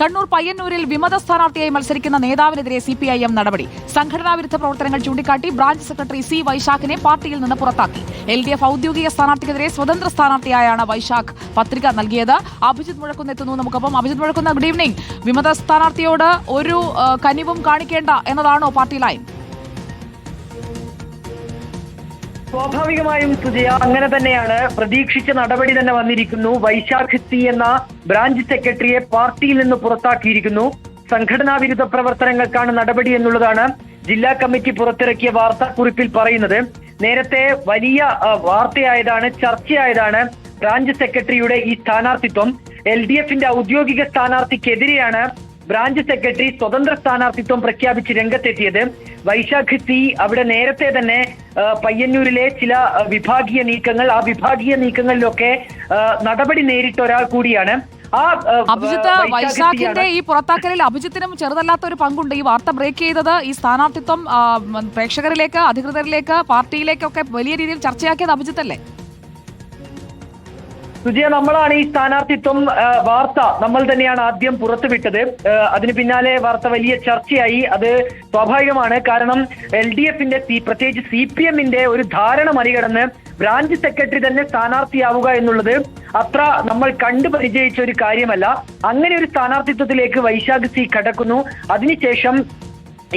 കണ്ണൂർ പയ്യന്നൂരിൽ വിമത സ്ഥാനാർത്ഥിയായി മത്സരിക്കുന്ന നേതാവിനെതിരെ സി പി ഐ എം നടപടി. സംഘടനാ വിരുദ്ധ പ്രവർത്തനങ്ങൾ ചൂണ്ടിക്കാട്ടി ബ്രാഞ്ച് സെക്രട്ടറി സി വൈശാഖിനെ പാർട്ടിയിൽ നിന്ന് പുറത്താക്കി. എൽ ഡി എഫ് ഔദ്യോഗിക സ്ഥാനാർത്ഥിക്കെതിരെ സ്വതന്ത്ര സ്ഥാനാർത്ഥിയായാണ് വൈശാഖ് പത്രിക നൽകിയത്. അഭിജിത് മുഴക്കുന്ന എത്തുന്നു നമുക്കൊപ്പം. അഭിജിത് മുഴക്കുന്ന ഗുഡ് ഈവനിംഗ് വിമത സ്ഥാനാർത്ഥിയോട് ഒരു കനിവും കാണിക്കേണ്ട എന്നതാണോ പാർട്ടി ലൈൻ സ്വാഭാവികമായും സുജയ അങ്ങനെ തന്നെയാണ്. പ്രതീക്ഷിച്ച നടപടി തന്നെ വന്നിരിക്കുന്നു. വൈശാഖ് സി എന്ന ബ്രാഞ്ച് സെക്രട്ടറിയെ പാർട്ടിയിൽ നിന്ന് പുറത്താക്കിയിരിക്കുന്നു. സംഘടനാ വിരുദ്ധ പ്രവർത്തനങ്ങൾക്കാണ് നടപടി എന്നുള്ളതാണ് ജില്ലാ കമ്മിറ്റി പുറത്തിറക്കിയ വാർത്താക്കുറിപ്പിൽ പറയുന്നത്. നേരത്തെ വലിയ വാർത്തയായതാണ് ചർച്ചയായതാണ് ബ്രാഞ്ച് സെക്രട്ടറിയുടെ ഈ സ്ഥാനാർത്ഥിത്വം. എൽ ഡി എഫിന്റെ ഔദ്യോഗിക സ്ഥാനാർത്ഥിക്കെതിരെയാണ് ബ്രാഞ്ച് സെക്രട്ടറി സ്വതന്ത്ര സ്ഥാനാർത്ഥിത്വം പ്രഖ്യാപിച്ച് രംഗത്തെത്തിയത്. വൈശാഖ് സി അവിടെ നേരത്തെ തന്നെ പയ്യന്നൂരിലെ ചില വിഭാഗീയ നീക്കങ്ങൾ ആ വിഭാഗീയ നീക്കങ്ങളിലൊക്കെ നടപടി നേരിട്ട ഒരാൾ കൂടിയാണ്. അഭിജിത്ത് വൈശാഖിന്റെ ഈ പുറത്താക്കലിൽ അഭിജിത്തിനും ചെറുതല്ലാത്ത ഒരു പങ്കുണ്ട്. ഈ വാർത്ത ബ്രേക്ക് ചെയ്തത് ഈ സ്ഥാനാർത്ഥിത്വം പ്രേക്ഷകരിലേക്ക് അധികൃതരിലേക്ക് പാർട്ടിയിലേക്കൊക്കെ വലിയ രീതിയിൽ ചർച്ചയാക്കിയത് അഭിജിത്തല്ലേ? സുജയ നമ്മളാണ് ഈ സ്ഥാനാർത്ഥിത്വം വാർത്ത നമ്മൾ തന്നെയാണ് ആദ്യം പുറത്തുവിട്ടത്. അതിന് പിന്നാലെ വാർത്ത വലിയ ചർച്ചയായി. അത് സ്വാഭാവികമാണ്. കാരണം എൽ ഡി എഫിന്റെ പ്രത്യേകിച്ച് സി പി എമ്മിന്റെ ഒരു ധാരണ മറികടന്ന് ബ്രാഞ്ച് സെക്രട്ടറി തന്നെ സ്ഥാനാർത്ഥിയാവുക എന്നുള്ളത് അത്ര നമ്മൾ കണ്ടു പരിചയിച്ച ഒരു കാര്യമല്ല. അങ്ങനെ ഒരു സ്ഥാനാർത്ഥിത്വത്തിലേക്ക് വൈശാഖ് സി കടക്കുന്നു. അതിനുശേഷം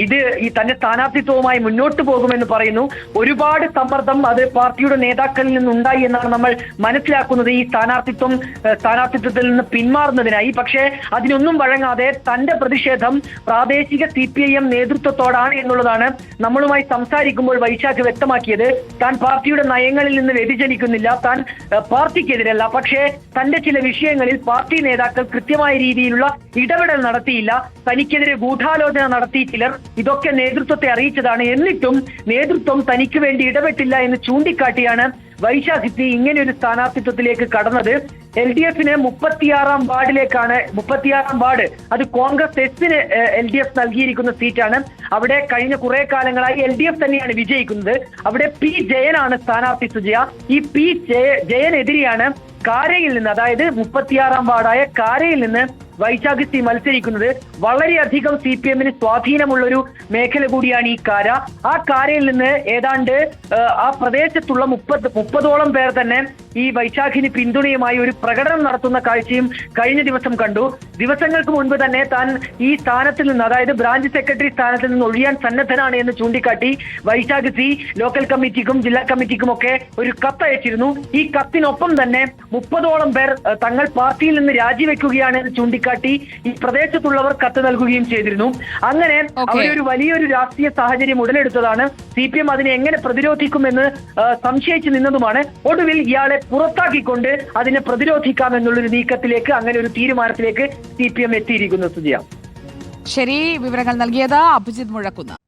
ഇത് ഈ തന്റെ സ്ഥാനാർത്ഥിത്വവുമായി മുന്നോട്ട് പോകുമെന്ന് പറയുന്നു. ഒരുപാട് സമ്മർദ്ദം അത് പാർട്ടിയുടെ നേതാക്കളിൽ നിന്നുണ്ടായി എന്നാണ് നമ്മൾ മനസ്സിലാക്കുന്നത്. ഈ സ്ഥാനാർത്ഥിത്വം സ്ഥാനാർത്ഥിത്വത്തിൽ നിന്ന് പിന്മാറുന്നതിനായി. പക്ഷേ അതിനൊന്നും വഴങ്ങാതെ തന്റെ പ്രതിഷേധം പ്രാദേശിക സി പി ഐ എം നേതൃത്വത്തോടാണ് എന്നുള്ളതാണ് നമ്മളുമായി സംസാരിക്കുമ്പോൾ വൈശാഖ് വ്യക്തമാക്കിയത്. താൻ പാർട്ടിയുടെ നയങ്ങളിൽ നിന്ന് വ്യതിചലിക്കുന്നില്ല. താൻ പാർട്ടിക്കെതിരല്ല. പക്ഷേ തന്റെ ചില വിഷയങ്ങളിൽ പാർട്ടി നേതാക്കൾ കൃത്യമായ രീതിയിലുള്ള ഇടപെടൽ നടത്തിയില്ല. തനിക്കെതിരെ ഗൂഢാലോചന നടത്തി ചിലർ ഇതൊക്കെ നേതൃത്വത്തെ അറിയിച്ചതാണ്. എന്നിട്ടും നേതൃത്വം തനിക്ക് വേണ്ടി ഇടപെട്ടില്ല എന്ന് ചൂണ്ടിക്കാട്ടിയാണ് വൈശാഖിത്തി ഇങ്ങനെ ഒരു സ്ഥാനാർത്ഥിത്വത്തിലേക്ക് കടന്നത്. എൽ ഡി എഫിന് മുപ്പത്തിയാറാം വാർഡിലേക്കാണ് മുപ്പത്തിയാറാം വാർഡ് അത് കോൺഗ്രസ് എസിന് എൽ ഡി എഫ് നൽകിയിരിക്കുന്ന സീറ്റാണ്. അവിടെ കഴിഞ്ഞ കുറെ കാലങ്ങളായി എൽ ഡി എഫ് തന്നെയാണ് വിജയിക്കുന്നത്. അവിടെ പി ജയനാണ് സ്ഥാനാർത്ഥി സുജയ ഈ പി ജയ ജയനെതിരെയാണ് കാരയിൽ നിന്ന് അതായത് മുപ്പത്തിയാറാം വാർഡായ കാരയിൽ നിന്ന് വൈശാഖ് സി മത്സരിക്കുന്നത് വളരെയധികം സി പി എമ്മിന് സ്വാധീനമുള്ളൊരു മേഖല കൂടിയാണ് ഈ കാര. ആ കാരയിൽ നിന്ന് ഏതാണ്ട് ആ പ്രദേശത്തുള്ള മുപ്പത് മുപ്പതോളം പേർ തന്നെ ഈ വൈശാഖിന് പിന്തുണയുമായി ഒരു പ്രകടനം നടത്തുന്ന കാഴ്ചയും കഴിഞ്ഞ ദിവസം കണ്ടു. ദിവസങ്ങൾക്ക് മുൻപ് തന്നെ താൻ ഈ സ്ഥാനത്തിൽ നിന്ന് അതായത് ബ്രാഞ്ച് സെക്രട്ടറി സ്ഥാനത്തിൽ നിന്ന് ഒഴിയാൻ സന്നദ്ധനാണ് എന്ന് ചൂണ്ടിക്കാട്ടി വൈശാഖ് സി ലോക്കൽ കമ്മിറ്റിക്കും ജില്ലാ കമ്മിറ്റിക്കും ഒക്കെ ഒരു കത്ത് അയച്ചിരുന്നു. ഈ കത്തിനൊപ്പം തന്നെ മുപ്പതോളം പേർ തങ്ങൾ പാർട്ടിയിൽ നിന്ന് രാജിവെക്കുകയാണ് എന്ന് ചൂണ്ടിക്കാട്ടി ഈ പ്രദേശത്തുള്ളവർ കത്ത് നൽകുകയും ചെയ്തിരുന്നു. അങ്ങനെ Okay. അവരൊരു വലിയൊരു രാഷ്ട്രീയ സാഹചര്യം ഉടലെടുത്തതാണ്. സി പി എം അതിനെ എങ്ങനെ പ്രതിരോധിക്കുമെന്ന് സംശയിച്ചു നിന്നതുമാണ്. ഒടുവിൽ ഇയാളെ പുറത്താക്കിക്കൊണ്ട് അതിനെ പ്രതിരോധിക്കാം എന്നുള്ളൊരു നീക്കത്തിലേക്ക് അങ്ങനെ ഒരു തീരുമാനത്തിലേക്ക് സി പി എം എത്തിയിരിക്കുന്നു സുജിയ. ശരി വിവരങ്ങൾ നൽകിയത് അഭിജിത് മുഴക്കുന്ന.